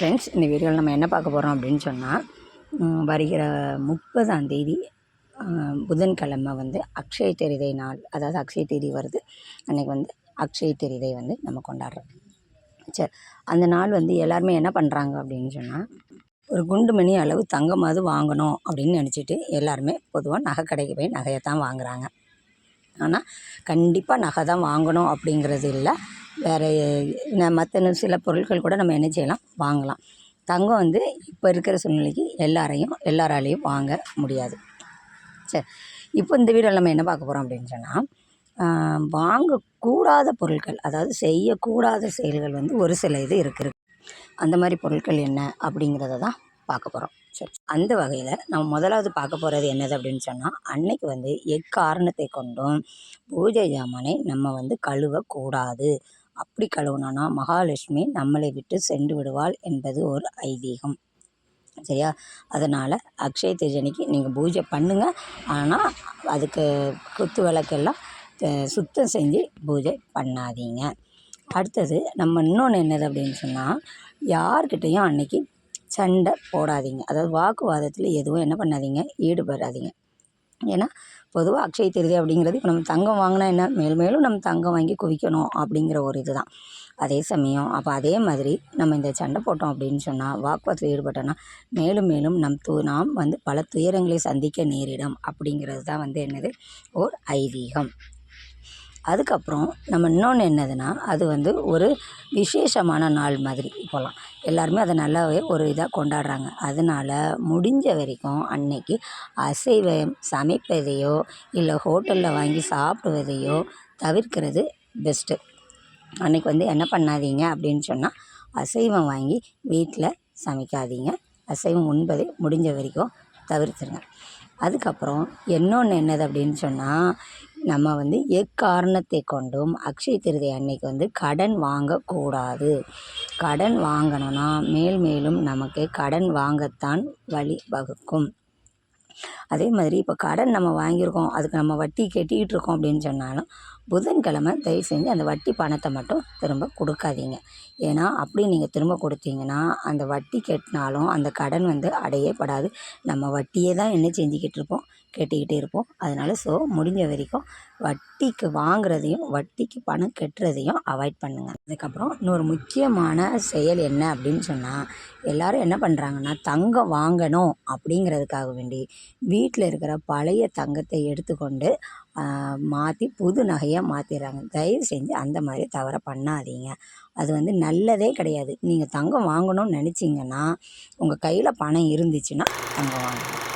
Friends இந்த வீடியோவில் நம்ம என்ன பார்க்க போகிறோம் அப்படின்னு சொன்னால் வருகிற முப்பதாம் தேதி புதன்கிழமை வந்து அக்ஷய தெரிதை நாள். அதாவது அக்ஷய தேதி வருது. அன்றைக்கி வந்து அக்ஷய தெரிதை வந்து நம்ம கொண்டாடுறோம். சரி அந்த நாள் வந்து எல்லாருமே என்ன பண்ணுறாங்க அப்படின்னு சொன்னால் ஒரு குண்டு மணி அளவு தங்கமாவது வாங்கணும் அப்படின்னு நினச்சிட்டு எல்லாருமே பொதுவாக நகை கடைக்கு போய் நகையை தான் வாங்குகிறாங்க ஆனால் கண்டிப்பாக நகை தான் வாங்கணும் அப்படிங்கிறது இல்லை. வேறு மற்ற சில பொருட்கள் கூட நம்ம என்ன செய்யலாம்? வாங்கலாம். தங்கம் வந்து இப்போ இருக்கிற சூழ்நிலைக்கு எல்லாரையும் எல்லாராலையும் வாங்க முடியாது. சரி இப்போ இந்த வீடியோவில் நம்ம என்ன பார்க்க போகிறோம் அப்படின்னு சொன்னால் வாங்கக்கூடாத பொருட்கள் அதாவது செய்யக்கூடாத செயல்கள் வந்து ஒரு சில இது இருக்குது அந்த மாதிரி பொருட்கள் என்ன அப்படிங்கிறத தான் பார்க்க போகிறோம் சரி. அந்த வகையில் நம்ம முதலாவது பார்க்க போகிறது என்னது அப்படின்னு சொன்னால் அன்னைக்கு வந்து எக்காரணத்தை கொண்டும் பூஜை ஜாமானை நம்ம வந்து கழுவக்கூடாது. அப்படி கழுவுனோன்னா மகாலட்சுமி நம்மளை விட்டு சென்று விடுவாள் என்பது ஒரு ஐதீகம். சரியா? அதனால் அக்ஷய திருஜனிக்கு நீங்கள் பூஜை பண்ணுங்கள் ஆனால் அதுக்கு குத்து விளக்கெல்லாம் சுத்தம் செஞ்சு பூஜை பண்ணாதீங்க. அடுத்தது நம்ம இன்னொன்று என்னது அப்படின்னு சொன்னால் யார்கிட்டேயும் அன்னைக்கு சண்டை போடாதீங்க. அதாவது வாக்குவாதத்தில் எதுவும் என்ன பண்ணாதீங்க. ஈடுபடாதீங்க. ஏன்னா பொதுவாக அக்ஷய திருதி அப்படிங்கிறது இப்போ நம்ம தங்கம் வாங்கினா என்ன? மேல் மேலும் நம்ம தங்கம் வாங்கி குவிக்கணும் அப்படிங்கிற ஒரு இதுதான். அதே சமயம் அப்போ அதே மாதிரி நம்ம இந்த சண்டை போட்டோம் அப்படின்னு சொன்னால் வாக்குவாதத்தில் ஈடுபட்டோன்னா மேலும் மேலும் நம் து நாம் வந்து பல துயரங்களை சந்திக்க நேரிடும் அப்படிங்கிறது தான் வந்து என்னது? ஓர் ஐதீகம். அதுக்கப்புறம் நம்ம இன்னொன்று என்னதுன்னா அது வந்து ஒரு விசேஷமான நாள் மாதிரி இப்போல்லாம் எல்லாருமே அதை நல்லாவே ஒரு இதாக கொண்டாடுறாங்க. அதனால் முடிஞ்ச வரைக்கும் அன்னைக்கு அசைவம் சமைப்பதையோ இல்லை ஹோட்டலில் வாங்கி சாப்பிடுவதையோ தவிர்க்கிறது பெஸ்ட்டு அன்னைக்கு வந்து என்ன பண்ணாதீங்க அப்படின்னு சொன்னால் அசைவம் வாங்கி வீட்டில் சமைக்காதீங்க. அசைவம் உண்பதை முடிஞ்ச வரைக்கும் தவிர்த்துருங்க. அதுக்கப்புறம் இன்னொன்று என்னது அப்படின்னு சொன்னால் நம்ம வந்து எக்காரணத்தை கொண்டும் அக்ஷய திருதி அன்னைக்கு வந்து கடன் வாங்கக்கூடாது. கடன் வாங்கணும்னா மேல் மேலும் நமக்கு கடன் வாங்கத்தான் வழி வகுக்கும். அதே மாதிரி இப்போ கடன் நம்ம வாங்கியிருக்கோம் அதுக்கு நம்ம வட்டி கட்டிக்கிட்டு இருக்கோம் அப்படின்னு சொன்னாலும் புதன்கிழமை தயவு செஞ்சு அந்த வட்டி பணத்தை மட்டும் திரும்ப கொடுக்காதீங்க. ஏன்னா அப்படி நீங்கள் திரும்ப கொடுத்தீங்கன்னா அந்த வட்டி கட்டினாலும் அந்த கடன் வந்து அடையப்படாது நம்ம வட்டியே தான் என்ன செஞ்சுக்கிட்டு இருப்போம் கட்டிக்கிட்டே இருப்போம். அதனால ஸோ முடிஞ்ச வரைக்கும் வட்டிக்கு வாங்குறதையும் வட்டிக்கு பணம் கட்டுறதையும் அவாய்ட் பண்ணுங்கள் அதுக்கப்புறம் இன்னொரு முக்கியமான செயல் என்ன அப்படின்னு சொன்னால் எல்லோரும் என்ன பண்ணுறாங்கன்னா தங்கம் வாங்கணும் அப்படிங்கிறதுக்காக வேண்டி வீட்டில் இருக்கிற பழைய தங்கத்தை எடுத்துக்கொண்டு மாற்றி புது நகையாக மாற்றிடுறாங்க தயவு செஞ்சு அந்த மாதிரி தவறை பண்ணாதீங்க. அது வந்து நல்லதே கிடையாது. நீங்கள் தங்கம் வாங்கணும்னு நினச்சிங்கன்னா உங்கள் கையில் பணம் இருந்துச்சுன்னா தங்கம் வாங்கணும்